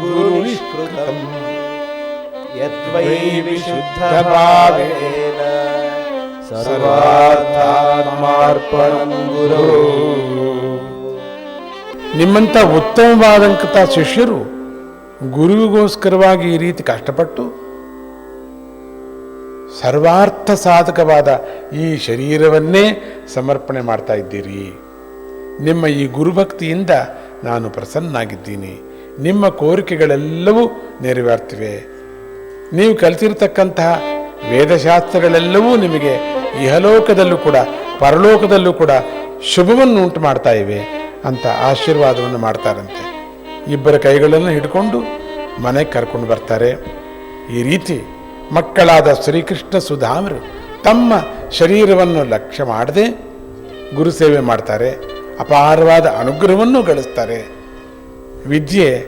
ಗುರು. ನಿಮ್ಮಂಥ ಉತ್ತಮವಾದಂಥ ಶಿಷ್ಯರು ಗುರುವಿಗೋಸ್ಕರವಾಗಿ ಈ ರೀತಿ ಕಷ್ಟಪಟ್ಟು ಸರ್ವಾರ್ಥ ಸಾಧಕವಾದ ಈ ಶರೀರವನ್ನೇ ಸಮರ್ಪಣೆ ಮಾಡ್ತಾ ಇದ್ದೀರಿ. ನಿಮ್ಮ ಈ ಗುರುಭಕ್ತಿಯಿಂದ ನಾನು ಪ್ರಸನ್ನಾಗಿದ್ದೀನಿ ನಿಮ್ಮ ಕೋರಿಕೆಗಳೆಲ್ಲವೂ ನೆರವೇರ್ತಿವೆ. ನೀವು ಕಲಿತಿರ್ತಕ್ಕಂತಹ ವೇದಶಾಸ್ತ್ರಗಳೆಲ್ಲವೂ ನಿಮಗೆ ಇಹಲೋಕದಲ್ಲೂ ಕೂಡ, ಪರಲೋಕದಲ್ಲೂ ಕೂಡ ಶುಭವನ್ನು ಉಂಟು ಮಾಡ್ತಾ ಇವೆ ಅಂತ ಆಶೀರ್ವಾದವನ್ನು ಮಾಡ್ತಾರಂತೆ. ಇಬ್ಬರ ಕೈಗಳನ್ನು ಹಿಡ್ಕೊಂಡು ಮನೆಗೆ ಕರ್ಕೊಂಡು ಬರ್ತಾರೆ. ಈ ರೀತಿ ಮಕ್ಕಳಾದ ಶ್ರೀಕೃಷ್ಣ ಸುಧಾಮರು ತಮ್ಮ ಶರೀರವನ್ನು ಲಕ್ಷ್ಯ ಮಾಡದೆ ಗುರುಸೇವೆ ಮಾಡ್ತಾರೆ. ಅಪಾರವಾದ ಅನುಗ್ರಹವನ್ನು ಗಳಿಸ್ತಾರೆ. ವಿದ್ಯೆ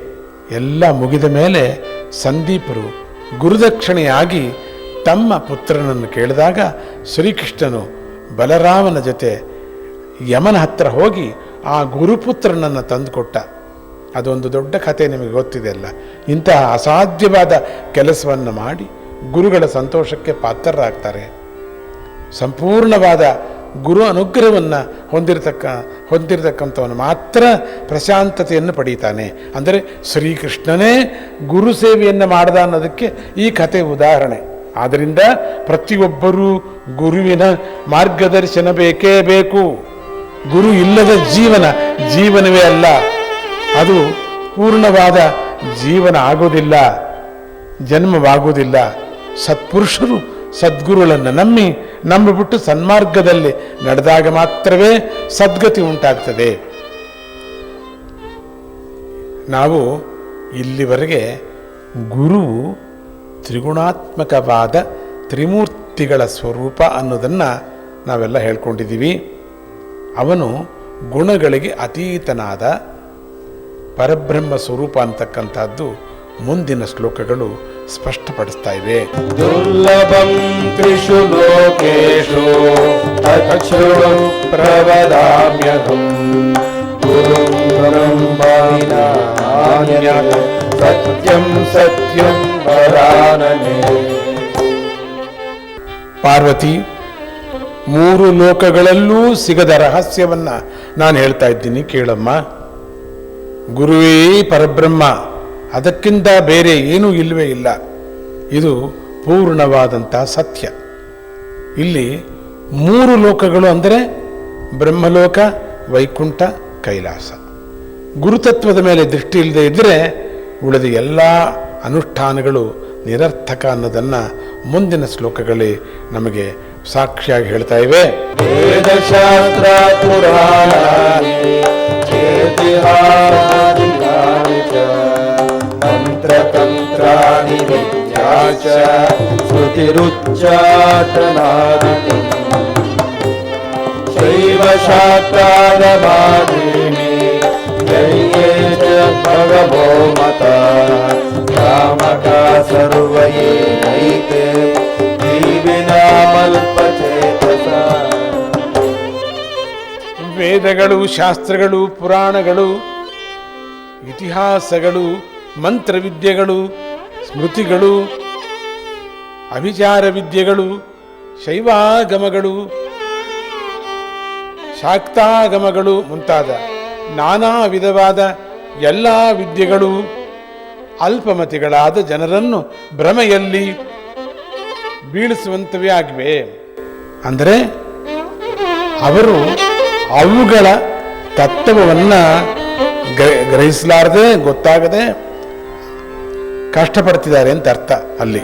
ಎಲ್ಲ ಮುಗಿದ ಮೇಲೆ ಸಂದೀಪರು ಗುರುದಕ್ಷಿಣೆಯಾಗಿ ತಮ್ಮ ಪುತ್ರನನ್ನು ಕೇಳಿದಾಗ ಶ್ರೀಕೃಷ್ಣನು ಬಲರಾಮನ ಜೊತೆ ಯಮನ ಹತ್ತಿರ ಹೋಗಿ ಆ ಗುರುಪುತ್ರನನ್ನು ತಂದುಕೊಟ್ಟ. ಅದೊಂದು ದೊಡ್ಡ ಕಥೆ ನಿಮಗೆ ಗೊತ್ತಿದೆ ಅಲ್ಲ. ಇಂತಹ ಅಸಾಧ್ಯವಾದ ಕೆಲಸವನ್ನು ಮಾಡಿ ಗುರುಗಳ ಸಂತೋಷಕ್ಕೆ ಪಾತ್ರರಾಗ್ತಾರೆ. ಸಂಪೂರ್ಣವಾದ ಗುರು ಅನುಗ್ರಹವನ್ನು ಹೊಂದಿರತಕ್ಕ, ಹೊಂದಿರತಕ್ಕಂಥವನು ಮಾತ್ರ ಪ್ರಶಾಂತತೆಯನ್ನು ಪಡೀತಾನೆ. ಅಂದರೆ ಶ್ರೀಕೃಷ್ಣನೇ ಗುರು ಸೇವೆಯನ್ನು ಮಾಡ್ದ ಅನ್ನೋದಕ್ಕೆ ಈ ಕಥೆ ಉದಾಹರಣೆ. ಆದ್ದರಿಂದ ಪ್ರತಿಯೊಬ್ಬರೂ ಗುರುವಿನ ಮಾರ್ಗದರ್ಶನ ಬೇಕೇ ಬೇಕು. ಗುರು ಇಲ್ಲದ ಜೀವನ ಜೀವನವೇ ಅಲ್ಲ. ಅದು ಪೂರ್ಣವಾದ ಜೀವನ ಆಗೋದಿಲ್ಲ, ಜನ್ಮವಾಗೋದಿಲ್ಲ. ಸತ್ಪುರುಷರು ಸದ್ಗುರುಗಳನ್ನು ನಂಬಿ ನಂಬಿಬಿಟ್ಟು ಸನ್ಮಾರ್ಗದಲ್ಲಿ ನಡೆದಾಗ ಮಾತ್ರವೇ ಸದ್ಗತಿ ಉಂಟಾಗ್ತದೆ. ನಾವು ಇಲ್ಲಿವರೆಗೆ ಗುರು ತ್ರಿಗುಣಾತ್ಮಕವಾದ ತ್ರಿಮೂರ್ತಿಗಳ ಸ್ವರೂಪ ಅನ್ನೋದನ್ನು ನಾವೆಲ್ಲ ಹೇಳ್ಕೊಂಡಿದ್ದೀವಿ. ಅವನು ಗುಣಗಳಿಗೆ ಅತೀತನಾದ ಪರಬ್ರಹ್ಮ ಸ್ವರೂಪ ಅಂತಕ್ಕಂಥದ್ದು ಮುಂದಿನ ಶ್ಲೋಕಗಳು ಸ್ಪಷ್ಟಪಡಿಸ್ತಾ ಇವೆ ದುರ್ಲಭಂ ತ್ರಿಷು ಲೋಕೇಶು ತಚ್ಛೃಣು ಪ್ರವದಾಮ್ಯಹಂ. ಗುರುಂ ಬ್ರಹ್ಮವಿನ ನಾನ್ಯತ್ ಸತ್ಯಂ ಸತ್ಯಂ ವರಾನನೆ. ಪಾರ್ವತಿ ಮೂರು ಲೋಕಗಳಲ್ಲೂ ಸಿಗದ ರಹಸ್ಯವನ್ನ ನಾನು ಹೇಳ್ತಾ ಇದ್ದೀನಿ ಕೇಳಮ್ಮ. ಗುರುವೇ ಪರಬ್ರಹ್ಮ ಅದಕ್ಕಿಂತ ಬೇರೆ ಏನೂ ಇಲ್ಲವೇ ಇಲ್ಲ. ಇದು ಪೂರ್ಣವಾದಂಥ ಸತ್ಯ. ಇಲ್ಲಿ ಮೂರು ಲೋಕಗಳು ಅಂದರೆ ಬ್ರಹ್ಮಲೋಕ, ವೈಕುಂಠ, ಕೈಲಾಸ. ಗುರುತತ್ವದ ಮೇಲೆ ದೃಷ್ಟಿ ಇಲ್ಲದೆ ಇದ್ದರೆ ಉಳಿದ ಎಲ್ಲ ಅನುಷ್ಠಾನಗಳು ನಿರರ್ಥಕ ಅನ್ನೋದನ್ನು ಮುಂದಿನ ಶ್ಲೋಕಗಳೇ ನಮಗೆ ಸಾಕ್ಷಿಯಾಗಿ ಹೇಳ್ತಾ ಇವೆ. ವೇದಶಾಸ್ತ್ರ ಪುರಾಣಾನಿ विद्या च ಮಂತ್ರತಂತ್ರಾಣಿ शैव ಚ जये च भगवो मता कामका सर्वये नैते ವೇದಗಳು ಶಾಸ್ತ್ರಗಳು, ಪುರಾಣಗಳು, ಇತಿಹಾಸಗಳು ಮಂತ್ರವಿದ್ಯೆಗಳು, ಸ್ಮೃತಿಗಳು ಅಭಿಚಾರ ವಿದ್ಯೆಗಳು ಶೈವಾಗಮಗಳು, ಶಾಕ್ತಾಗಮಗಳು ಮುಂತಾದ ನಾನಾ ವಿಧವಾದ ಎಲ್ಲ ವಿದ್ಯೆಗಳು ಅಲ್ಪಮತಿಗಳಾದ ಜನರನ್ನು ಭ್ರಮೆಯಲ್ಲಿ ಬೀಳಿಸುವಂತವೇ ಆಗಿವೆ. ಅಂದರೆ ಅವರು ಅವುಗಳ ತತ್ವವನ್ನು ಗ್ರ- ಗ್ರಹಿಸಲಾರದೆ ಗೊತ್ತಾಗದೆ ಕಷ್ಟಪಡ್ತಿದ್ದಾರೆ ಅಂತ ಅರ್ಥ ಅಲ್ಲಿ.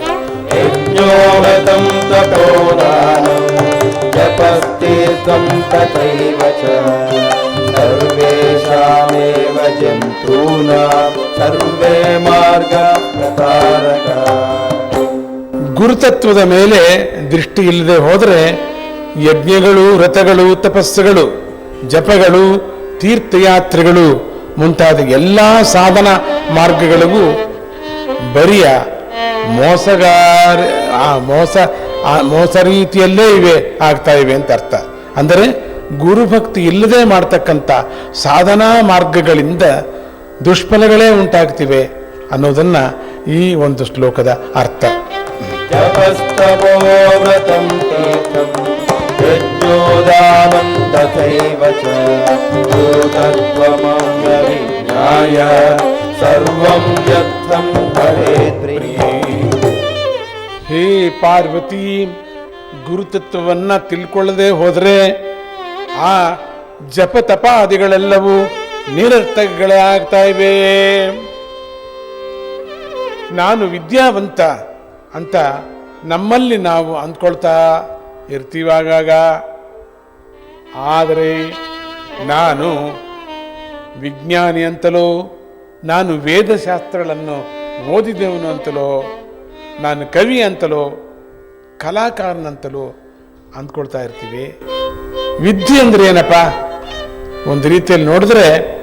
ಸರ್ವೇಷಾಮೇವ ಜಂತೂನಾಂ ಸರ್ವೇ ಮಾರ್ಗ ಪ್ರತಾರಕ. ಗುರುತತ್ವದ ಮೇಲೆ ದೃಷ್ಟಿ ಇಲ್ಲದೆ ಹೋದರೆ ಯಜ್ಞಗಳು ವ್ರತಗಳು ತಪಸ್ಸುಗಳು ಜಪಗಳು ತೀರ್ಥಯಾತ್ರೆಗಳು ಮುಂತಾದ ಎಲ್ಲ ಸಾಧನ ಮಾರ್ಗಗಳಿಗೂ ಬರಿಯ ಮೋಸಗಾರ, ಆ ಮೋಸ ಆ ಮೋಸ ರೀತಿಯಲ್ಲೇ ಇವೆ, ಆಗ್ತಾ ಇವೆ ಅಂತ ಅರ್ಥ. ಅಂದರೆ ಗುರುಭಕ್ತಿ ಇಲ್ಲದೆ ಮಾಡ್ತಕ್ಕಂಥ ಸಾಧನಾ ಮಾರ್ಗಗಳಿಂದ ದುಷ್ಫಲಗಳೇ ಉಂಟಾಗ್ತಿವೆ ಅನ್ನೋದನ್ನ ಈ ಒಂದು ಶ್ಲೋಕದ ಅರ್ಥ. ತಥೈವ ಚ ಸರ್ವಂ ಹೇ ಪಾರ್ವತಿ, ಗುರುತತ್ವವನ್ನು ತಿಳ್ಕೊಳ್ಳದೆ ಹೋದರೆ ಆ ಜಪ ತಪಾದಿಗಳೆಲ್ಲವೂ ನಿರರ್ಥಗಳೇ ಆಗ್ತಾ ಇವೆ. ನಾನು ವಿದ್ಯಾವಂತ ಅಂತ ನಮ್ಮಲ್ಲಿ ನಾವು ಅಂದ್ಕೊಳ್ತಾ ಇರ್ತೀವಾಗಾಗ. ಆದರೆ ನಾನು ವಿಜ್ಞಾನಿ ಅಂತಲೋ ನಾನು ವೇದಶಾಸ್ತ್ರಗಳನ್ನು ಓದಿದವನು ಅಂತಲೋ, ನಾನು ಕವಿ ಅಂತಲೋ, ಕಲಾಕಾರನಂತಲೋ ಅಂದ್ಕೊಳ್ತಾ ಇರ್ತೀವಿ. ವಿದ್ಯೆ ಅಂದ್ರೆ ಏನಪ್ಪ? ಒಂದು ರೀತಿಯಲ್ಲಿ ನೋಡಿದ್ರೆ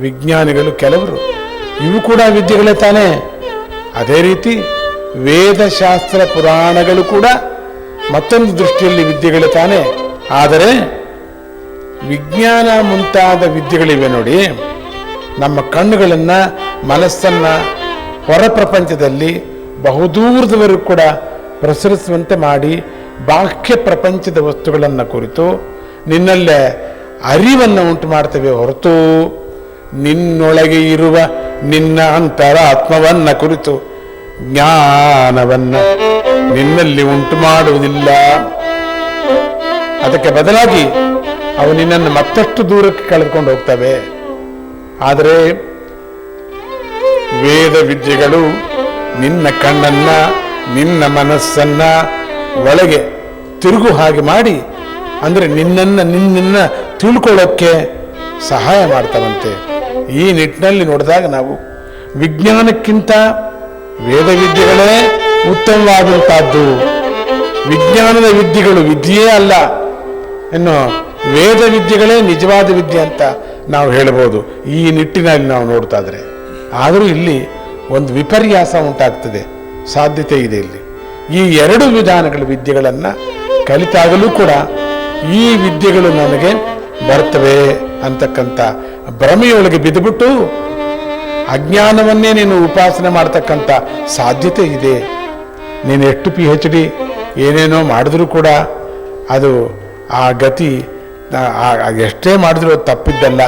ವಿಜ್ಞಾನಿಗಳು ಕೆಲವರು, ಇವು ಕೂಡ ವಿದ್ಯೆಗಳೇ ತಾನೇ. ಅದೇ ರೀತಿ ವೇದಶಾಸ್ತ್ರ ಪುರಾಣಗಳು ಕೂಡ ಮತ್ತೊಂದು ದೃಷ್ಟಿಯಲ್ಲಿ ವಿದ್ಯೆಗಳೇ ತಾನೇ. ಆದರೆ ವಿಜ್ಞಾನ ಮುಂತಾದ ವಿದ್ಯೆಗಳಿವೆ ನೋಡಿ. ನಮ್ಮ ಕಣ್ಣುಗಳನ್ನ, ಮನಸ್ಸನ್ನ ಹೊರ ಪ್ರಪಂಚದಲ್ಲಿ ಬಹುದೂರದವರೆಗೂ ಕೂಡ ಪ್ರಸರಿಸುವಂತೆ ಮಾಡಿ ಬಾಹ್ಯ ಪ್ರಪಂಚದ ವಸ್ತುಗಳನ್ನು ಕುರಿತು ನಿನ್ನಲ್ಲೇ ಅರಿವನ್ನು ಉಂಟು ಮಾಡ್ತೇವೆ ಹೊರತು ನಿನ್ನೊಳಗೆ ಇರುವ ನಿನ್ನ ಅಂತರ ಆತ್ಮವನ್ನ ಕುರಿತು ಜ್ಞಾನವನ್ನು ನಿನ್ನಲ್ಲಿ ಉಂಟು ಮಾಡುವುದಿಲ್ಲ. ಅದಕ್ಕೆ ಬದಲಾಗಿ ಅವು ನಿನ್ನನ್ನು ಮತ್ತಷ್ಟು ದೂರಕ್ಕೆ ಕಳೆದುಕೊಂಡು ಹೋಗ್ತವೆ. ಆದರೆ ವೇದ ವಿದ್ಯೆಗಳು ನಿನ್ನ ಕಣ್ಣನ್ನ, ನಿನ್ನ ಮನಸ್ಸನ್ನ ಒಳಗೆ ತಿರುಗು ಹಾಗೆ ಮಾಡಿ, ಅಂದ್ರೆ ನಿನ್ನನ್ನ ನಿನ್ನನ್ನ ತಿಳ್ಕೊಳ್ಳೋಕ್ಕೆ ಸಹಾಯ ಮಾಡ್ತಾವಂತೆ. ಈ ನಿಟ್ಟಿನಲ್ಲಿ ನೋಡಿದಾಗ ನಾವು ವಿಜ್ಞಾನಕ್ಕಿಂತ ವೇದ ವಿದ್ಯೆಗಳೇ ಉತ್ತಮವಾದಂತಹದ್ದು ವಿಜ್ಞಾನದ ವಿದ್ಯೆಗಳು ವಿದ್ಯೆಯೇ ಅಲ್ಲ. ಇನ್ನು ವೇದ ವಿದ್ಯೆಗಳೇ ನಿಜವಾದ ವಿದ್ಯೆ ಅಂತ ನಾವು ಹೇಳ್ಬೋದು ಈ ನಿಟ್ಟಿನಲ್ಲಿ ನಾವು ನೋಡ್ತಾ ಇದ್ರೆ. ಆದರೂ ಇಲ್ಲಿ ಒಂದು ವಿಪರ್ಯಾಸ ಉಂಟಾಗ್ತದೆ. ಸಾಧ್ಯತೆ ಇದೆ ಇಲ್ಲಿ. ಈ ಎರಡು ವಿಧಾನಗಳ ವಿದ್ಯೆಗಳನ್ನು ಕಲಿತಾಗಲೂ ಕೂಡ ಈ ವಿದ್ಯೆಗಳು ನನಗೆ ಬರ್ತವೆ ಅಂತಕ್ಕಂಥ ಭ್ರಮೆಯೊಳಗೆ ಬಿದ್ದುಬಿಟ್ಟು ಅಜ್ಞಾನವನ್ನೇ ನೀನು ಉಪಾಸನೆ ಮಾಡ್ತಕ್ಕಂಥ ಸಾಧ್ಯತೆ ಇದೆ. ನೀನು ಎಷ್ಟು ಪಿ ಹೆಚ್ ಡಿ ಏನೇನೋ ಮಾಡಿದ್ರೂ ಕೂಡ ಅದು ಆ ಗತಿ ಎಷ್ಟೇ ಮಾಡಿದ್ರು ತಪ್ಪಿದ್ದಲ್ಲ.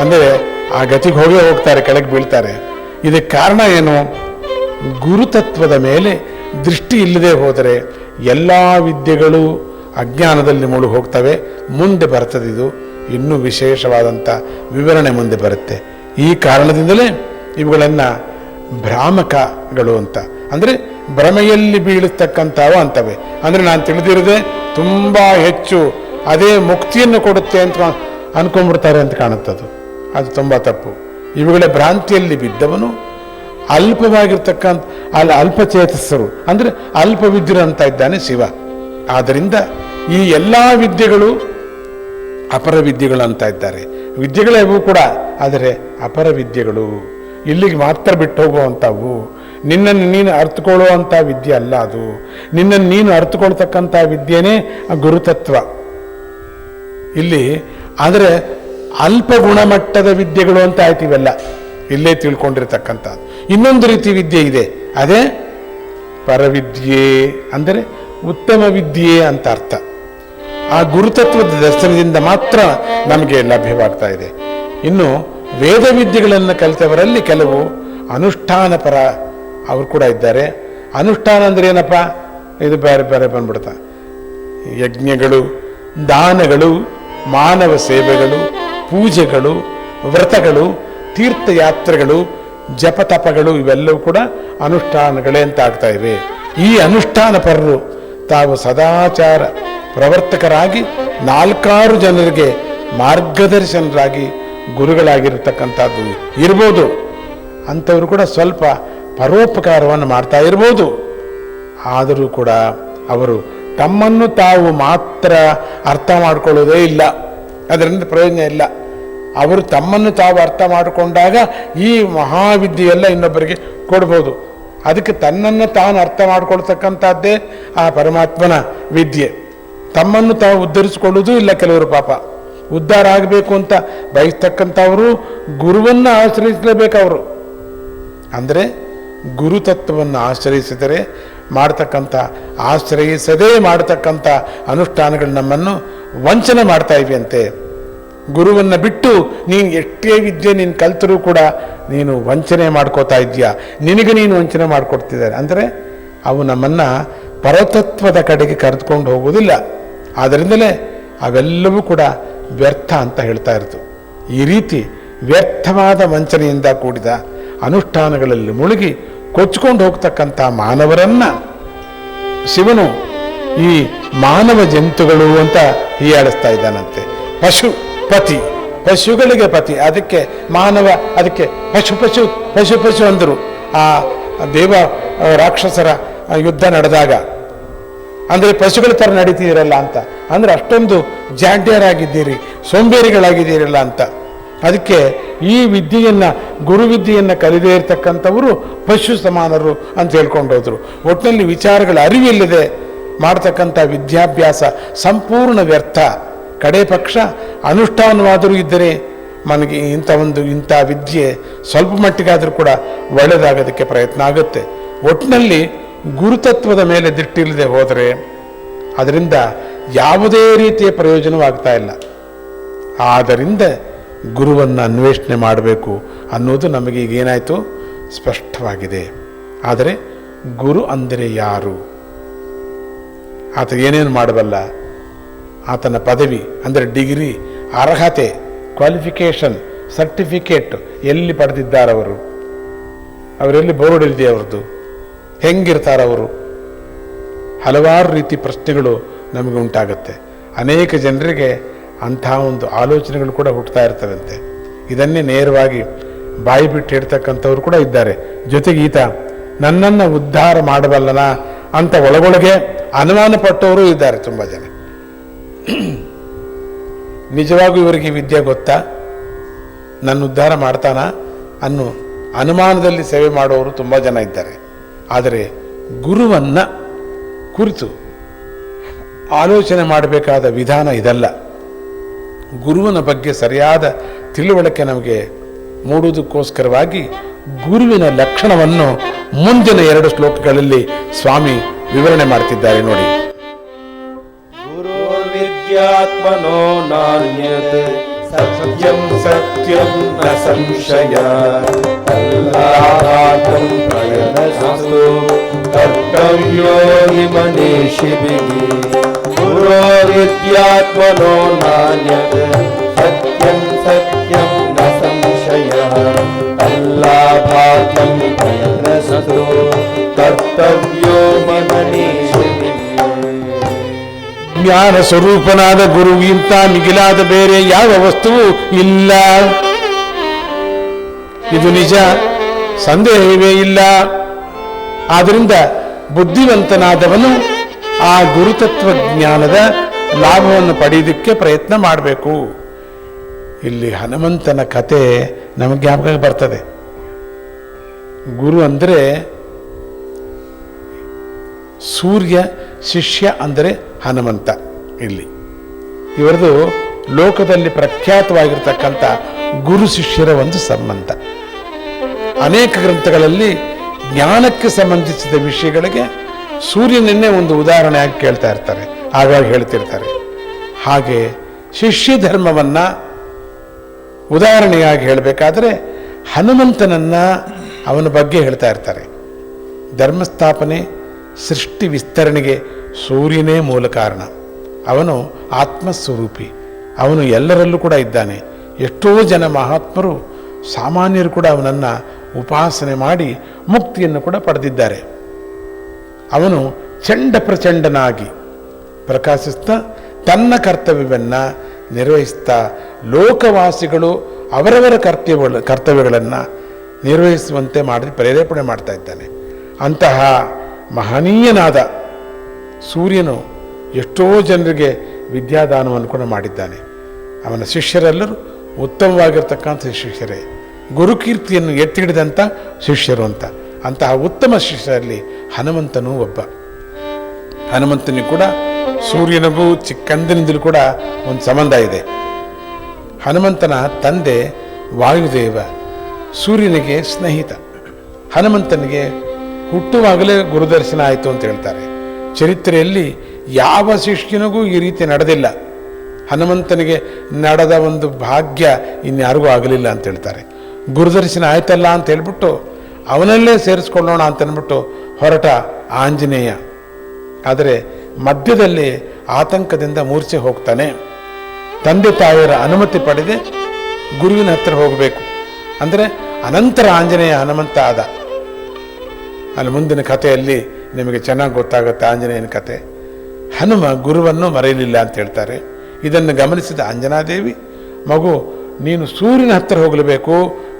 ಅಂದರೆ ಆ ಗತಿಗೆ ಹೋಗೇ ಹೋಗ್ತಾರೆ, ಕೆಳಗೆ ಬೀಳ್ತಾರೆ. ಇದಕ್ಕೆ ಕಾರಣ ಏನು? ಗುರುತತ್ವದ ಮೇಲೆ ದೃಷ್ಟಿ ಇಲ್ಲದೆ ಹೋದರೆ ಎಲ್ಲ ವಿದ್ಯೆಗಳು ಅಜ್ಞಾನದಲ್ಲಿ ಮುಳುಗಿ ಹೋಗ್ತವೆ. ಮುಂದೆ ಬರ್ತದೆ ಇದು. ಇನ್ನೂ ವಿಶೇಷವಾದಂಥ ವಿವರಣೆ ಮುಂದೆ ಬರುತ್ತೆ. ಈ ಕಾರಣದಿಂದಲೇ ಇವುಗಳನ್ನು ಭ್ರಾಮಕಗಳು ಅಂತ. ಅಂದರೆ ಭ್ರಮೆಯಲ್ಲಿ ಬೀಳತಕ್ಕಂಥವು ಅಂತವೆ. ಅಂದರೆ ನಾನು ತಿಳಿದಿರದೆ ತುಂಬ ಹೆಚ್ಚು ಅದೇ ಮುಕ್ತಿಯನ್ನು ಕೊಡುತ್ತೆ ಅಂತ ಅನ್ಕೊಂಡ್ಬಿಡ್ತಾರೆ ಅಂತ ಕಾಣುತ್ತದು. ಅದು ತುಂಬ ತಪ್ಪು. ಇವುಗಳ ಭ್ರಾಂತಿಯಲ್ಲಿ ಬಿದ್ದವನು ಅಲ್ಪವಾಗಿರ್ತಕ್ಕಂಥ, ಅಲ್ಲಿ, ಅಲ್ಪಚೇತಸ್ಸರು. ಅಂದರೆ ಅಲ್ಪವಿದ್ಯರು ಅಂತ ಇದ್ದಾನೆ ಶಿವ. ಆದ್ದರಿಂದ ಈ ಎಲ್ಲ ವಿದ್ಯೆಗಳು ಅಪರ ವಿದ್ಯೆಗಳು ಅಂತ ಇದ್ದಾರೆ ವಿದ್ಯೆಗಳೇ ಅವು ಕೂಡ, ಆದರೆ ಅಪರ ವಿದ್ಯೆಗಳು. ಇಲ್ಲಿಗೆ ಮಾತ್ರ ಬಿಟ್ಟು ಹೋಗುವಂಥವು ನಿನ್ನನ್ನು ನೀನು ಅರ್ಥಕೊಳ್ಳುವಂಥ ವಿದ್ಯೆ ಅಲ್ಲ ಅದು. ನಿನ್ನನ್ನು ನೀನು ಅರ್ಥಕೊಳ್ತಕ್ಕಂಥ ವಿದ್ಯೆನೇ ಗುರುತತ್ವ. ಇಲ್ಲಿ, ಆದರೆ ಅಲ್ಪ ಗುಣಮಟ್ಟದ ವಿದ್ಯೆಗಳು ಅಂತ ಆಯ್ತು ಇವೆಲ್ಲ. ಇಲ್ಲೇ ತಿಳ್ಕೊಂಡಿರ್ತಕ್ಕಂಥದ್ದು. ಇನ್ನೊಂದು ರೀತಿ ವಿದ್ಯೆ ಇದೆ. ಅದೇ ಪರವಿದ್ಯೆ ಅಂದರೆ ಉತ್ತಮ ವಿದ್ಯೆ ಅಂತ ಅರ್ಥ. ಆ ಗುರುತತ್ವದ ದರ್ಶನದಿಂದ ಮಾತ್ರ ನಮಗೆ ಲಭ್ಯವಾಗ್ತಾ ಇದೆ. ಇನ್ನು ವೇದ ವಿದ್ಯೆಗಳನ್ನು ಕಲಿತವರಲ್ಲಿ ಕೆಲವು ಅನುಷ್ಠಾನ ಪರ ಅವರು ಕೂಡ ಇದ್ದಾರೆ. ಅನುಷ್ಠಾನ ಅಂದ್ರೆ ಏನಪ್ಪ? ಇದು ಬೇರೆ ಬೇರೆ ಬಂದ್ಬಿಡ್ತಾ ಯಜ್ಞಗಳು, ದಾನಗಳು ಮಾನವ ಸೇವೆಗಳು, ಪೂಜೆಗಳು, ವ್ರತಗಳು, ತೀರ್ಥಯಾತ್ರೆಗಳು, ಜಪತಪಗಳು ಇವೆಲ್ಲವೂ ಕೂಡ ಅನುಷ್ಠಾನಗಳೇ ಅಂತ ಆಗ್ತಾ ಇವೆ. ಈ ಅನುಷ್ಠಾನ ಪರರು ತಾವು ಸದಾಚಾರ ಪ್ರವರ್ತಕರಾಗಿ ನಾಲ್ಕಾರು ಜನರಿಗೆ ಮಾರ್ಗದರ್ಶನರಾಗಿ ಗುರುಗಳಾಗಿರ್ತಕ್ಕಂಥದ್ದು ಇರ್ಬೋದು. ಅಂಥವ್ರು ಕೂಡ ಸ್ವಲ್ಪ ಪರೋಪಕಾರವನ್ನು ಮಾಡ್ತಾ ಇರ್ಬೋದು. ಆದರೂ ಕೂಡ ಅವರು ತಮ್ಮನ್ನು ತಾವು ಮಾತ್ರ ಅರ್ಥ ಮಾಡಿಕೊಳ್ಳೋದೇ ಇಲ್ಲ. ಅದರಿಂದ ಪ್ರಯೋಜನ ಇಲ್ಲ. ಅವರು ತಮ್ಮನ್ನು ತಾವು ಅರ್ಥ ಮಾಡಿಕೊಂಡಾಗ ಈ ಮಹಾವಿದ್ಯೆಯೆಲ್ಲ ಇನ್ನೊಬ್ಬರಿಗೆ ಕೊಡ್ಬೋದು. ಅದಕ್ಕೆ ತನ್ನನ್ನು ತಾನು ಅರ್ಥ ಮಾಡ್ಕೊಳ್ತಕ್ಕಂಥದ್ದೇ ಆ ಪರಮಾತ್ಮನ ವಿದ್ಯೆ. ತಮ್ಮನ್ನು ತಾವು ಉದ್ಧರಿಸಿಕೊಳ್ಳುವುದೂ ಇಲ್ಲ ಕೆಲವರು ಪಾಪ. ಉದ್ಧಾರ ಆಗಬೇಕು ಅಂತ ಬಯಸ್ತಕ್ಕಂಥವರು ಗುರುವನ್ನು ಆಶ್ರಯಿಸಲೇಬೇಕು ಅವರು. ಅಂದರೆ ಗುರುತತ್ವವನ್ನು ಆಶ್ರಯಿಸಿದರೆ ಮಾಡ್ತಕ್ಕಂಥ, ಆಶ್ರಯಿಸದೇ ಮಾಡ್ತಕ್ಕಂಥ ಅನುಷ್ಠಾನಗಳು ನಮ್ಮನ್ನು ವಂಚನೆ ಮಾಡ್ತಾ ಇವೆ ಅಂತೆ ಗುರುವನ್ನು ಬಿಟ್ಟು ನೀನು ಎಷ್ಟೇ ವಿದ್ಯೆ ನೀನು ಕಲ್ತರೂ ಕೂಡ ನೀನು ವಂಚನೆ ಮಾಡ್ಕೋತಾ ಇದೆಯಾ ನಿನಗೆ ನೀನು ವಂಚನೆ ಮಾಡಿಕೊಡ್ತಿದ್ದಾರೆ. ಅಂದರೆ ಅವು ನಮ್ಮನ್ನು ಪರತತ್ವದ ಕಡೆಗೆ ಕರೆದುಕೊಂಡು ಹೋಗುವುದಿಲ್ಲ. ಆದ್ದರಿಂದಲೇ ಅವೆಲ್ಲವೂ ಕೂಡ ವ್ಯರ್ಥ ಅಂತ ಹೇಳ್ತಾ ಇರ್ತು ಈ ರೀತಿ ವ್ಯರ್ಥವಾದ ವಂಚನೆಯಿಂದ ಕೂಡಿದ ಅನುಷ್ಠಾನಗಳಲ್ಲಿ ಮುಳುಗಿ ಕೊಚ್ಕೊಂಡು ಹೋಗ್ತಕ್ಕಂಥ ಮಾನವರನ್ನ ಶಿವನು ಈ ಮಾನವ ಜಂತುಗಳು ಅಂತ ಹೀಯಾಳಿಸ್ತಾ ಇದ್ದಾನಂತೆ. ಪಶು ಪತಿ, ಪಶುಗಳಿಗೆ ಪತಿ, ಅದಕ್ಕೆ ಮಾನವ, ಅದಕ್ಕೆ ಪಶು ಪಶು ಪಶು ಪಶು ಅಂದರು. ಆ ದೇವ ರಾಕ್ಷಸರ ಯುದ್ಧ ನಡೆದಾಗ, ಅಂದರೆ ಪಶುಗಳ ಥರ ನಡೀತಿದ್ದೀರಲ್ಲ ಅಂತ, ಅಂದರೆ ಅಷ್ಟೊಂದು ಜಾಡ್ಯರಾಗಿದ್ದೀರಿ, ಸೋಂಬೇರಿಗಳಾಗಿದ್ದೀರಲ್ಲ ಅಂತ. ಅದಕ್ಕೆ ಈ ವಿದ್ಯೆಯನ್ನು ಗುರುವಿದ್ಯೆಯನ್ನು ಕಲಿದೇ ಇರತಕ್ಕಂಥವರು ಪಶು ಸಮಾನರು ಅಂತ ಹೇಳ್ಕೊಂಡು ಹೋದರು. ಒಟ್ಟಿನಲ್ಲಿ ವಿಚಾರಗಳ ಅರಿವಿಲ್ಲದೆ ಮಾಡ್ತಕ್ಕಂಥ ವಿದ್ಯಾಭ್ಯಾಸ ಸಂಪೂರ್ಣ ವ್ಯರ್ಥ. ಕಡೆ ಪಕ್ಷ ಅನುಷ್ಠಾನವಾದರೂ ಇದ್ದರೆ ನನಗೆ ಇಂಥ ಒಂದು, ಇಂಥ ವಿದ್ಯೆ ಸ್ವಲ್ಪ ಮಟ್ಟಿಗಾದರೂ ಕೂಡ ಒಳ್ಳೆಯದಾಗೋದಕ್ಕೆ ಪ್ರಯತ್ನ ಆಗುತ್ತೆ. ಒಟ್ಟಿನಲ್ಲಿ ಗುರುತತ್ವದ ಮೇಲೆ ದಿಟ್ಟಿಲ್ಲದೆ ಹೋದರೆ ಅದರಿಂದ ಯಾವುದೇ ರೀತಿಯ ಪ್ರಯೋಜನವಾಗ್ತಾ ಇಲ್ಲ. ಆದ್ದರಿಂದ ಗುರುವನ್ನು ಅನ್ವೇಷಣೆ ಮಾಡಬೇಕು ಅನ್ನೋದು ನಮಗೆ ಈಗ ಏನಾಯಿತು? ಸ್ಪಷ್ಟವಾಗಿದೆ. ಆದರೆ ಗುರು ಅಂದರೆ ಯಾರು? ಆತ ಏನೇನು ಮಾಡಬಲ್ಲ? ಆತನ ಪದವಿ ಅಂದರೆ ಡಿಗ್ರಿ, ಅರ್ಹತೆ, ಕ್ವಾಲಿಫಿಕೇಷನ್, ಸರ್ಟಿಫಿಕೇಟ್ ಎಲ್ಲಿ ಪಡೆದಿದ್ದಾರವರು ಅವರೆಲ್ಲಿ ಬೋರ್ಡ್ ಇದೆಯಾ ಅವ್ರದ್ದು? ಹೆಂಗಿರ್ತಾರವರು ಹಲವಾರು ರೀತಿ ಪ್ರಶ್ನೆಗಳು ನಮಗೆ ಉಂಟಾಗುತ್ತೆ. ಅನೇಕ ಜನರಿಗೆ ಅಂಥ ಒಂದು ಆಲೋಚನೆಗಳು ಕೂಡ ಹುಟ್ಟುತ್ತಾ ಇರ್ತವಂತೆ ಇದನ್ನೇ ನೇರವಾಗಿ ಬಾಯಿ ಬಿಟ್ಟು ಹೇಳ್ತಕ್ಕಂಥವ್ರು ಕೂಡ ಇದ್ದಾರೆ. ಜೊತೆಗೆ ಈತ, ನನ್ನನ್ನು ಉದ್ಧಾರ ಮಾಡಬಲ್ಲನ? ಅಂತ ಒಳಗೊಳಗೆ ಅನುಮಾನ ಪಟ್ಟವರು ಇದ್ದಾರೆ ತುಂಬ ಜನ. ನಿಜವಾಗೂ ಇವರಿಗೆ ವಿದ್ಯೆ ಗೊತ್ತಾ? ನನ್ನ ಉದ್ಧಾರ ಮಾಡ್ತಾನ? ಅನ್ನು ಅನುಮಾನದಲ್ಲಿ ಸೇವೆ ಮಾಡುವವರು ತುಂಬ ಜನ ಇದ್ದಾರೆ. ಆದರೆ ಗುರುವನ್ನು ಕುರಿತು ಆಲೋಚನೆ ಮಾಡಬೇಕಾದ ವಿಧಾನ ಇದಲ್ಲ. ಗುರುವಿನ ಬಗ್ಗೆ ಸರಿಯಾದ ತಿಳುವಳಿಕೆ ನಮಗೆ ಮೂಡುವುದಕ್ಕೋಸ್ಕರವಾಗಿ ಗುರುವಿನ ಲಕ್ಷಣವನ್ನು ಮುಂದಿನ ಎರಡು ಶ್ಲೋಕಗಳಲ್ಲಿ ಸ್ವಾಮಿ ವಿವರಣೆ ಮಾಡ್ತಿದ್ದಾರೆ ನೋಡಿ. ವಿದ್ಯಾತ್ಮನೋ ಸಂಶಯ. ಕರ್ತವ್ಯೋ कर्तव्यो हि मनीषिभिः गुरोर्विद्यात्मनो नान्यत् सत्यं सत्यं न संशयः कल्लाभातं प्रयतस्तु कर्तव्यो मनीषिभिः ಜ್ಞಾನ ಸ್ವರೂಪನಾದ ಗುರುಗಿಂತ ಮಿಗಿಲಾದ ಬೇರೆ ಯಾವ ವಸ್ತುವು ಇಲ್ಲ ಇದು ನಿಜ ಸಂದೇಹವೇ ಇಲ್ಲ ಆದ್ದರಿಂದ ಬುದ್ಧಿವಂತನಾದವನು ಆ ಗುರುತತ್ವ ಜ್ಞಾನದ ಲಾಭವನ್ನು ಪಡೆಯೋದಕ್ಕೆ ಪ್ರಯತ್ನ ಮಾಡಬೇಕು. ಇಲ್ಲಿ ಹನುಮಂತನ ಕತೆ ನಮಗೆ ಜ್ಞಾಪಕ ಬರ್ತದೆ. ಗುರು ಅಂದರೆ ಸೂರ್ಯ, ಶಿಷ್ಯ ಅಂದರೆ ಹನುಮಂತ ಇಲ್ಲಿ. ಇವರದು ಲೋಕದಲ್ಲಿ ಪ್ರಖ್ಯಾತವಾಗಿರ್ತಕ್ಕಂಥ ಗುರು ಶಿಷ್ಯರ ಒಂದು ಸಂಬಂಧ. ಅನೇಕ ಗ್ರಂಥಗಳಲ್ಲಿ ಜ್ಞಾನಕ್ಕೆ ಸಂಬಂಧಿಸಿದ ವಿಷಯಗಳಿಗೆ ಸೂರ್ಯನನ್ನೇ ಒಂದು ಉದಾಹರಣೆಯಾಗಿ ಕೇಳ್ತಾ ಇರ್ತಾರೆ ಆಗಾಗ ಹೇಳ್ತಿರ್ತಾರೆ. ಹಾಗೆ ಶಿಷ್ಯ ಧರ್ಮವನ್ನು ಉದಾಹರಣೆಯಾಗಿ ಹೇಳಬೇಕಾದ್ರೆ ಹನುಮಂತನನ್ನ ಅವನ ಬಗ್ಗೆ ಹೇಳ್ತಾ ಇರ್ತಾರೆ. ಧರ್ಮಸ್ಥಾಪನೆ ಸೃಷ್ಟಿ ವಿಸ್ತರಣೆಗೆ ಸೂರ್ಯನೇ ಮೂಲ ಕಾರಣ. ಅವನು ಆತ್ಮಸ್ವರೂಪಿ. ಅವನು ಎಲ್ಲರಲ್ಲೂ ಕೂಡ ಇದ್ದಾನೆ. ಎಷ್ಟೋ ಜನ ಮಹಾತ್ಮರು, ಸಾಮಾನ್ಯರು ಕೂಡ ಅವನನ್ನು ಉಪಾಸನೆ ಮಾಡಿ ಮುಕ್ತಿಯನ್ನು ಕೂಡ ಪಡೆದಿದ್ದಾರೆ. ಅವನು ಚಂಡ ಪ್ರಚಂಡನಾಗಿ ಪ್ರಕಾಶಿಸ್ತಾ ತನ್ನ ಕರ್ತವ್ಯವನ್ನು ನಿರ್ವಹಿಸ್ತಾ ಲೋಕವಾಸಿಗಳು ಅವರವರ ಕರ್ತವ್ಯ ಕರ್ತವ್ಯಗಳನ್ನು ನಿರ್ವಹಿಸುವಂತೆ ಮಾಡಿ ಪ್ರೇರೇಪಣೆ ಮಾಡ್ತಾ ಇದ್ದಾನೆ. ಅಂತಹ ಮಹನೀಯನಾದ ಸೂರ್ಯನು ಎಷ್ಟೋ ಜನರಿಗೆ ವಿದ್ಯಾದಾನವನ್ನು ಕೂಡ ಮಾಡಿದ್ದಾನೆ. ಅವನ ಶಿಷ್ಯರೆಲ್ಲರೂ ಉತ್ತಮವಾಗಿರ್ತಕ್ಕಂಥ ಶಿಷ್ಯರೇ. ಗುರುಕೀರ್ತಿಯನ್ನು ಎತ್ತಿ ಹಿಡಿದಂಥ ಶಿಷ್ಯರು ಅಂತ. ಅಂತಹ ಉತ್ತಮ ಶಿಷ್ಯರಲ್ಲಿ ಹನುಮಂತನೂ ಒಬ್ಬ. ಹನುಮಂತನಿಗೂ ಕೂಡ ಸೂರ್ಯನಿಗೂ ಚಿಕ್ಕಂದಿನಿಂದಲೂ ಕೂಡ ಒಂದು ಸಂಬಂಧ ಇದೆ. ಹನುಮಂತನ ತಂದೆ ವಾಯುದೇವ ಸೂರ್ಯನಿಗೆ ಸ್ನೇಹಿತ. ಹನುಮಂತನಿಗೆ ಹುಟ್ಟುವಾಗಲೇ ಗುರುದರ್ಶನ ಆಯಿತು ಅಂತ ಹೇಳ್ತಾರೆ. ಚರಿತ್ರೆಯಲ್ಲಿ ಯಾವ ಶಿಷ್ಯನಿಗೂ ಈ ರೀತಿ ನಡೆದಿಲ್ಲ. ಹನುಮಂತನಿಗೆ ನಡೆದ ಒಂದು ಭಾಗ್ಯ ಇನ್ಯಾರಿಗೂ ಆಗಲಿಲ್ಲ ಅಂತ ಹೇಳ್ತಾರೆ. ಗುರುದರ್ಶನ ಆಯ್ತಲ್ಲ ಅಂತ ಹೇಳ್ಬಿಟ್ಟು ಅವನಲ್ಲೇ ಸೇರಿಸ್ಕೊಳ್ಳೋಣ ಅಂತ ಅಂದ್ಬಿಟ್ಟು ಹೊರಟ ಆಂಜನೇಯ. ಆದರೆ ಮಧ್ಯದಲ್ಲಿ ಆತಂಕದಿಂದ ಮೂರ್ಛೆ ಹೋಗ್ತಾನೆ. ತಂದೆ ತಾಯಿಯರ ಅನುಮತಿ ಪಡೆದೆ ಗುರುವಿನ ಹತ್ರ ಹೋಗಬೇಕು. ಅಂದರೆ ಅನಂತರ ಆಂಜನೇಯ ಹನುಮಂತ ಆದ. ಅಲ್ಲಿ ಮುಂದಿನ ಕಥೆಯಲ್ಲಿ ನಿಮಗೆ ಚೆನ್ನಾಗಿ ಗೊತ್ತಾಗುತ್ತೆ ಆಂಜನೇಯನ ಕಥೆ ಹನುಮ ಗುರುವನ್ನು ಮರೆಯಲಿಲ್ಲ ಅಂತ ಹೇಳ್ತಾರೆ. ಇದನ್ನು ಗಮನಿಸಿದ ಅಂಜನಾದೇವಿ, ಮಗು ನೀನು ಸೂರ್ಯನ ಹತ್ತಿರ ಹೋಗಲೇಬೇಕು.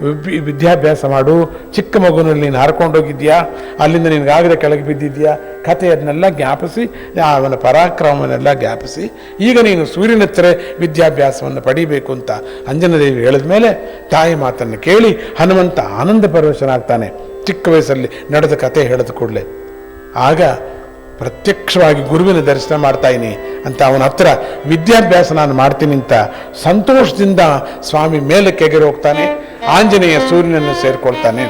ವಿದ್ಯಾ- ವಿದ್ಯಾಭ್ಯಾಸ ಮಾಡು. ಚಿಕ್ಕ ಮಗುನಲ್ಲಿ ನೀನು ಹಾರ್ಕೊಂಡೋಗಿದ್ಯಾ ಅಲ್ಲಿಂದ ನಿನಗಾಗದೆ ಕೆಳಗೆ ಬಿದ್ದಿದ್ಯಾ ಕಥೆಯನ್ನೆಲ್ಲ ಜ್ಞಾಪಿಸಿ, ಅವನ ಪರಾಕ್ರಮವನ್ನೆಲ್ಲ ಜ್ಞಾಪಿಸಿ. ಈಗ ನೀನು ಸೂರ್ಯನ ಹತ್ತಿರ ವಿದ್ಯಾಭ್ಯಾಸವನ್ನು ಪಡಿಬೇಕು ಅಂತ ಅಂಜನದೇವಿ ಹೇಳಿದ ಮೇಲೆ ತಾಯಿ ಮಾತನ್ನು ಕೇಳಿ ಹನುಮಂತ ಆನಂದ ಪರವಶನಾಗ್ತಾನೆ ಚಿಕ್ಕ ವಯಸ್ಸಲ್ಲಿ ನಡೆದ ಕಥೆ ಹೇಳಿದ ಕೂಡಲೇ. ಆಗ ಪ್ರತ್ಯಕ್ಷವಾಗಿ ಗುರುವಿನ ದರ್ಶನ ಮಾಡ್ತಾ ಇನಿ ಅಂತ ಅವನ ಹತ್ರ, ವಿದ್ಯಾಭ್ಯಾಸ ನಾನು ಮಾಡ್ತೀನಿ ಅಂತ ಸಂತೋಷದಿಂದ ಸ್ವಾಮಿ ಮೇಲೆ ಕೆಗೆರೆ ಹೋಗ್ತಾನೆ, ಆಂಜನೇಯ ಸೂರ್ಯನನ್ನು ಸೇರ್ಕೊಳ್ತಾನೆ.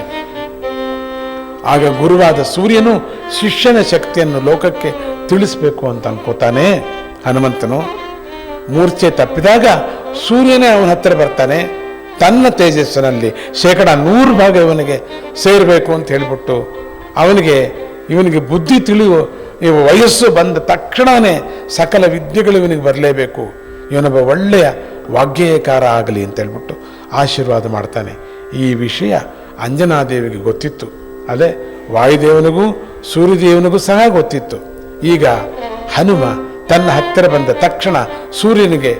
ಆಗ ಗುರುವಾದ ಸೂರ್ಯನು ಶಿಷ್ಯನ ಶಕ್ತಿಯನ್ನು ಲೋಕಕ್ಕೆ ತಿಳಿಸ್ಬೇಕು ಅಂತ ಅನ್ಕೋತಾನೆ. ಹನುಮಂತನು ಮೂರ್ಛೆ ತಪ್ಪಿದಾಗ ಸೂರ್ಯನೇ ಅವನ ಹತ್ತಿರ ಬರ್ತಾನೆ. ತನ್ನ ತೇಜಸ್ಸಿನಲ್ಲಿ ಶೇಕಡ ನೂರು ಭಾಗ ಇವನಿಗೆ ಸೇರಬೇಕು ಅಂತ ಹೇಳಿಬಿಟ್ಟು ಅವನಿಗೆ, ಇವನಿಗೆ ಬುದ್ಧಿ ತಿಳಿಯುವ ಇವ ವಯಸ್ಸು ಬಂದ ತಕ್ಷಣವೇ ಸಕಲ ವಿದ್ಯೆಗಳು ಇವನಿಗೆ ಬರಲೇಬೇಕು. ಇವನೊಬ್ಬ ಒಳ್ಳೆಯ ವಾಗ್ಗೇಯಕಾರ ಆಗಲಿ ಅಂತ ಹೇಳ್ಬಿಟ್ಟು ಆಶೀರ್ವಾದ ಮಾಡ್ತಾನೆ. ಈ ವಿಷಯ ಅಂಜನಾದೇವಿಗೆ ಗೊತ್ತಿತ್ತು. ಅದೇ ವಾಯುದೇವನಿಗೂ ಸೂರ್ಯದೇವನಿಗೂ ಸಹ ಗೊತ್ತಿತ್ತು. ಈಗ ಹನುಮ ತನ್ನ ಹತ್ತಿರ ಬಂದ ತಕ್ಷಣ ಸೂರ್ಯನಿಗೆ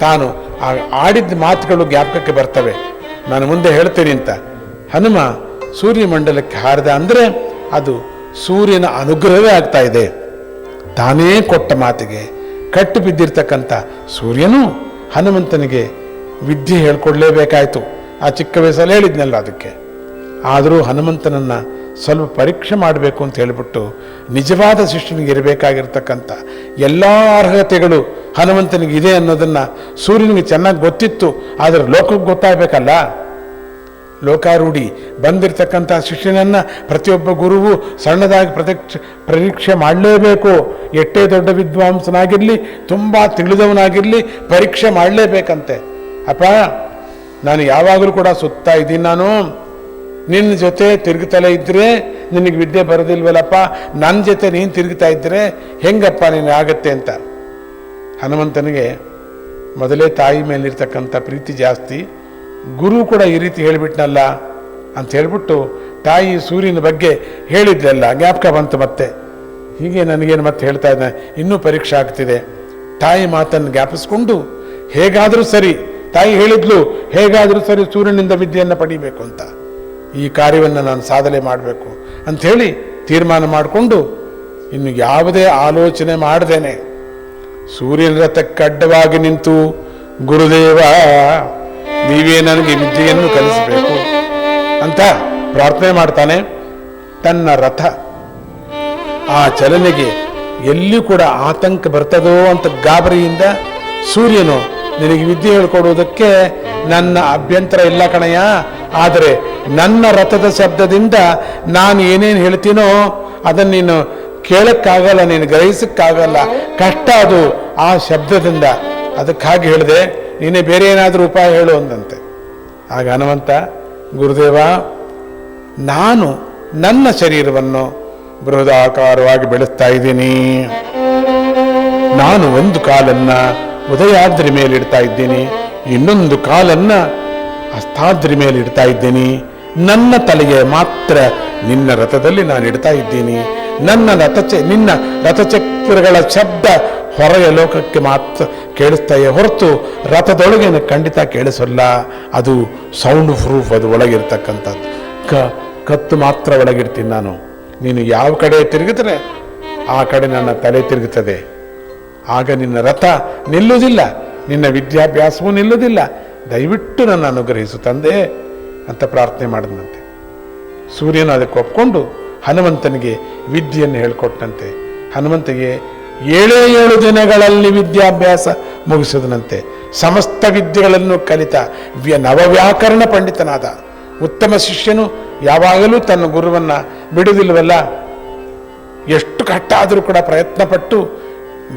ತಾನು ಆಡಿದ ಮಾತುಗಳು ಜ್ಞಾಪಕಕ್ಕೆ ಬರ್ತವೆ. ನಾನು ಮುಂದೆ ಹೇಳ್ತೇನೆ ಅಂತ. ಹನುಮ ಸೂರ್ಯಮಂಡಲಕ್ಕೆ ಹಾರಿದ ಅಂದರೆ ಅದು ಸೂರ್ಯನ ಅನುಗ್ರಹವೇ ಆಗ್ತಾ ಇದೆ. ತಾನೇ ಕೊಟ್ಟ ಮಾತಿಗೆ ಕಟ್ಟು ಬಿದ್ದಿರ್ತಕ್ಕಂಥ ಸೂರ್ಯನು ಹನುಮಂತನಿಗೆ ವಿದ್ಯೆ ಹೇಳ್ಕೊಡ್ಲೇಬೇಕಾಯ್ತು. ಆ ಚಿಕ್ಕ ವಯಸ್ಸಲ್ಲಿ ಹೇಳಿದ್ನಲ್ಲ ಅದಕ್ಕೆ. ಆದರೂ ಹನುಮಂತನನ್ನ ಸ್ವಲ್ಪ ಪರೀಕ್ಷೆ ಮಾಡಬೇಕು ಅಂತ ಹೇಳಿಬಿಟ್ಟು ನಿಜವಾದ ಶಿಷ್ಯನಿಗೆ ಇರಬೇಕಾಗಿರ್ತಕ್ಕಂಥ ಎಲ್ಲ ಅರ್ಹತೆಗಳು ಹನುಮಂತನಿಗೆ ಇದೆ ಅನ್ನೋದನ್ನ ಸೂರ್ಯನಿಗೆ ಚೆನ್ನಾಗಿ ಗೊತ್ತಿತ್ತು. ಆದರೆ ಲೋಕಕ್ಕೆ ಗೊತ್ತಾಗಬೇಕಲ್ಲ? ಲೋಕಾರೂಢಿ ಬಂದಿರತಕ್ಕಂಥ ಶಿಷ್ಯನನ್ನು ಪ್ರತಿಯೊಬ್ಬ ಗುರುವು ಸಣ್ಣದಾಗಿ ಪ್ರತ್ಯಕ್ಷ ಪರೀಕ್ಷೆ ಮಾಡಲೇಬೇಕು. ಎಷ್ಟೇ ದೊಡ್ಡ ವಿದ್ವಾಂಸನಾಗಿರಲಿ, ತುಂಬ ತಿಳಿದವನಾಗಿರಲಿ ಪರೀಕ್ಷೆ ಮಾಡಲೇಬೇಕಂತೆ. ಅಪ್ಪ, ನಾನು ಯಾವಾಗಲೂ ಕೂಡ ಸುತ್ತಾ ಇದ್ದೀನಿ ನಾನು. ನಿನ್ನ ಜೊತೆ ತಿರುಗುತ್ತಲೇ ಇದ್ದರೆ ನಿನಗೆ ವಿದ್ಯೆ ಬರೋದಿಲ್ವಲ್ಲಪ್ಪ? ನನ್ನ ಜೊತೆ ನೀನು ತಿರುಗುತ್ತಾ ಇದ್ದರೆ ಹೆಂಗಪ್ಪ ನೀನು ಆಗತ್ತೆ ಅಂತ. ಹನುಮಂತನಿಗೆ ಮೊದಲೇ ತಾಯಿ ಮೇಲಿರ್ತಕ್ಕಂಥ ಪ್ರೀತಿ ಜಾಸ್ತಿ. ಗುರು ಕೂಡ ಈ ರೀತಿ ಹೇಳಿಬಿಟ್ನಲ್ಲ ಅಂತ ಹೇಳ್ಬಿಟ್ಟು ತಾಯಿ ಸೂರ್ಯನ ಬಗ್ಗೆ ಹೇಳಿದ್ಲಲ್ಲ, ಜ್ಞಾಪಕ ಬಂತು ಮತ್ತೆ. ಹೀಗೆ ನನಗೇನು ಮತ್ತೆ ಹೇಳ್ತಾ ಇದ್ದಾನೆ ಇನ್ನೂ ಪರೀಕ್ಷೆ ಆಗ್ತಿದೆ. ತಾಯಿ ಮಾತನ್ನು ಜ್ಞಾಪಿಸ್ಕೊಂಡು ಹೇಗಾದರೂ ಸರಿ, ತಾಯಿ ಹೇಳಿದ್ಲು, ಹೇಗಾದರೂ ಸರಿ ಸೂರ್ಯನಿಂದ ವಿದ್ಯೆಯನ್ನು ಪಡಿಬೇಕು ಅಂತ. ಈ ಕಾರ್ಯವನ್ನು ನಾನು ಸಾಧನೆ ಮಾಡಬೇಕು ಅಂಥೇಳಿ ತೀರ್ಮಾನ ಮಾಡಿಕೊಂಡು ಇನ್ನು ಯಾವುದೇ ಆಲೋಚನೆ ಮಾಡದೇನೆ. ಸೂರ್ಯನ ರಥಕ್ಕೆ ಅಡ್ಡವಾಗಿ ನಿಂತು, ಗುರುದೇವ ನೀವೇ ನನಗೆ ವಿದ್ಯೆಯನ್ನು ಕಲಿಸಬೇಕು ಅಂತ ಪ್ರಾರ್ಥನೆ ಮಾಡ್ತಾನೆ. ತನ್ನ ರಥ ಆ ಚಲನೆಗೆ ಎಲ್ಲಿ ಕೂಡ ಆತಂಕ ಬರ್ತದೋ ಅಂತ ಗಾಬರಿಯಿಂದ ಸೂರ್ಯನು ನಿನಗೆ ವಿದ್ಯೆ ಹೇಳ್ಕೊಡುವುದಕ್ಕೆ ನನ್ನ ಅಭ್ಯಂತರ ಇಲ್ಲ ಕಣಯ್ಯ. ಆದರೆ ನನ್ನ ರಥದ ಶಬ್ದದಿಂದ ನಾನು ಏನೇನು ಹೇಳ್ತೀನೋ ಅದನ್ನು ನೀನು ಕೇಳಕ್ಕಾಗಲ್ಲ, ನೀನು ಗ್ರಹಿಸಕ್ಕಾಗಲ್ಲ. ಕಷ್ಟ ಅದು ಆ ಶಬ್ದದಿಂದ. ಅದಕ್ಕಾಗಿ ಹೇಳಿದೆ, ನೀನೇ ಬೇರೆ ಏನಾದರೂ ಉಪಾಯ ಹೇಳು ಅಂದಂತೆ. ಆಗ ಹನುಮಂತ, ಗುರುದೇವ, ನಾನು ನನ್ನ ಶರೀರವನ್ನು ಬೃಹದಾಕಾರವಾಗಿ ಬೆಳೆಸ್ತಾ ಇದ್ದೀನಿ. ನಾನು ಒಂದು ಕಾಲನ್ನ ಉದಯಾದ್ರಿ ಮೇಲೆ ಇಡ್ತಾ ಇದ್ದೀನಿ. ಇನ್ನೊಂದು ಕಾಲನ್ನ ಅಸ್ತಾದ್ರಿ ಮೇಲೆ ಇಡ್ತಾ ಇದ್ದೀನಿ. ನನ್ನ ತಲೆಗೆ ಮಾತ್ರ ನಿನ್ನ ರಥದಲ್ಲಿ ನಾನು ಇಡ್ತಾ ಇದ್ದೀನಿ. ನನ್ನ ರಥಚ, ನಿನ್ನ ರಥಚಕ್ರಗಳ ಶಬ್ದ ಹೊರೆಯ ಲೋಕಕ್ಕೆ ಮಾತ್ರ ಕೇಳಿಸ್ತಾಯೇ ಹೊರತು ರಥದೊಳಗೆ ಖಂಡಿತ ಕೇಳಿಸಲ್ಲ. ಅದು ಸೌಂಡ್ ಪ್ರೂಫ್ ಅದು ಒಳಗಿರ್ತಕ್ಕಂಥದ್ದು. ಕ, ಕತ್ತು ಮಾತ್ರ ಒಳಗಿರ್ತೀನಿ ನಾನು. ನೀನು ಯಾವ ಕಡೆ ತಿರುಗಿದ್ರೆ ಆ ಕಡೆ ನನ್ನ ತಲೆ ತಿರುಗುತ್ತದೆ. ಆಗ ನಿನ್ನ ರಥ ನಿಲ್ಲುವುದಿಲ್ಲ. ನಿನ್ನ ವಿದ್ಯಾಭ್ಯಾಸವೂ ನಿಲ್ಲುವುದಿಲ್ಲ. ದಯವಿಟ್ಟು ನನ್ನ ಅನುಗ್ರಹಿಸು ತಂದೆ ಅಂತ ಪ್ರಾರ್ಥನೆ ಮಾಡಿದಂತೆ ಸೂರ್ಯನ ಅದಕ್ಕೆ ಒಪ್ಕೊಂಡು ಹನುಮಂತನಿಗೆ ವಿದ್ಯೆಯನ್ನು ಹೇಳಿಕೊಟ್ಟಂತೆ ಹನುಮಂತನಿಗೆ ಏಳೇ ಏಳು ದಿನಗಳಲ್ಲಿ ವಿದ್ಯಾಭ್ಯಾಸ ಮುಗಿಸಿದನಂತೆ ಸಮಸ್ತ ವಿದ್ಯೆಗಳನ್ನು ಕಲಿತ ವ್ಯ ನವವ್ಯಾಕರಣ ಪಂಡಿತನಾದ ಉತ್ತಮ ಶಿಷ್ಯನು ಯಾವಾಗಲೂ ತನ್ನ ಗುರುವನ್ನ ಬಿಡುವುದಿಲ್ಲವಲ್ಲ? ಎಷ್ಟು ಕಷ್ಟ ಆದರೂ ಕೂಡ ಪ್ರಯತ್ನಪಟ್ಟು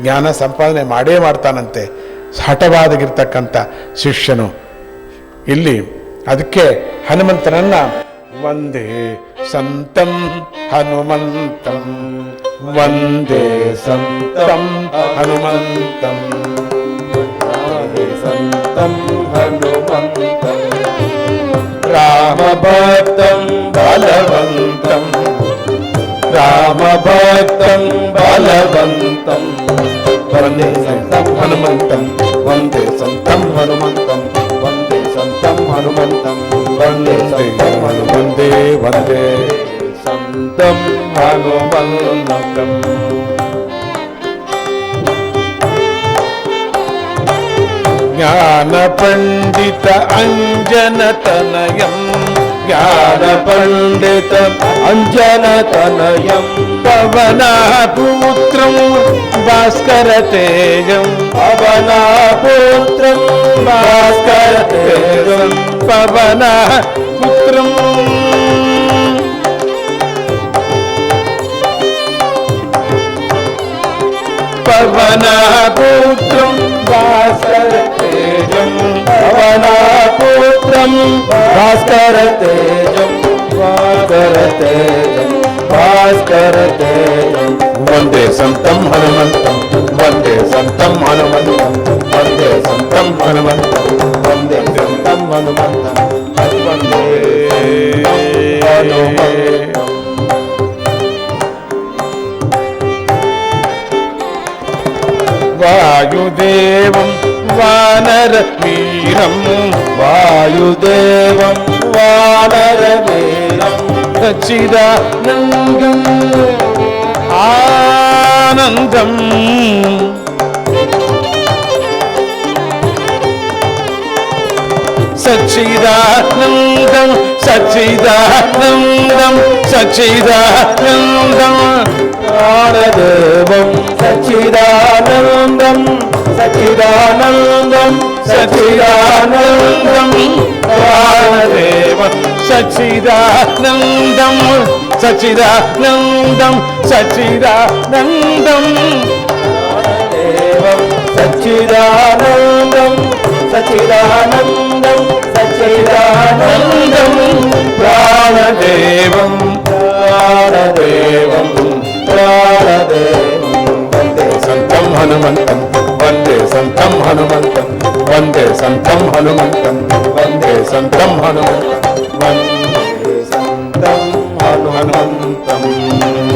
ಜ್ಞಾನ ಸಂಪಾದನೆ ಮಾಡೇ ಮಾಡ್ತಾನಂತೆ. ಹಠವಾದಗಿರ್ತಕ್ಕಂಥ ಶಿಷ್ಯನು. ಇಲ್ಲಿ ಅದಕ್ಕೆ ಹನುಮಂತನನ್ನ ಒಂದೇ ಸಂತಂ ಹನುಮಂತಂ. ಒಂದೇ ಸಂತಂ ಹನುಮಂತಂ ವಂದೇ ಸಂತಂ ಹನುಮಂತಂ ರಾಮಭಕ್ತಂ ಬಲವಂತಂ ರಾಮಭಕ್ತಂ ಬಲವಂತಂ ವಂದೇ ಸಂತಂ ಹನುಮಂತಂ ವಂದೇ ಸಂತಂ ಹನುಮಂತಂ ವಂದೇ ಸಂತಂ ಹನುಮಂತಂ ವಂದೇ ಸಂತಂ ಹನುಮಂತಂ ಒಂದೇ భగవల్లకం జ్ఞాన పండిత అంజన తనయం. జ్ఞాన పండిత అంజన తనయం. పవనా పుత్రం భాస్కర తేజం. పవనా పుత్రం భాస్కర తేజం. పవనా పుత్రం ಪವನ ಪುತ್ರಂ ಪವನ ಪುತ್ರಂ ಭಾಸ್ಕರ ತೇಜಂ ಅವನ ಪುತ್ರಂ ಭಾಸ್ಕರ ತೇಜಂ ಭಾಸ್ಕರ ತೇಜಂ ಭಾಸ್ಕರ ತೇಜಂ ವಂದೇ ಸಂತಂ ಹನುಮಂತಂ ವಂದೇ ಸಂತಂ ಹನುಮಂತಂ ವಂದೇ ಸಂತಂ ಹನುಮಂತಂ ವಂದೇ ಸಂತಂ ಹನುಮಂತಂ ವಂದೇ ಹನುಮಂತಂ ವಾಯುದೇವಂ ವಾನರ ವೀರಂ ವಾಯುದೇವಂ ವಾನರವೀರಂ ಸಚ್ಚಿದಾನಂದಂ ಆನಂದಂ ಸಚ್ಚಿದಾನಂದಂ సచిదానందం సచిదానందం సచిదానందం. దేవ సచిదానందం సచిదానందం సచిదానందం. సచిదానందం సచిదానందం సచిదానందం. ప్రాణదేవం ప్రాణదేవం. హనుమంతం. వందే సంతం హనుమంతం. వందే సంతం హనుమంతం. వందే సంతం హనుమంతం. వందే సంతం హనుమంతం.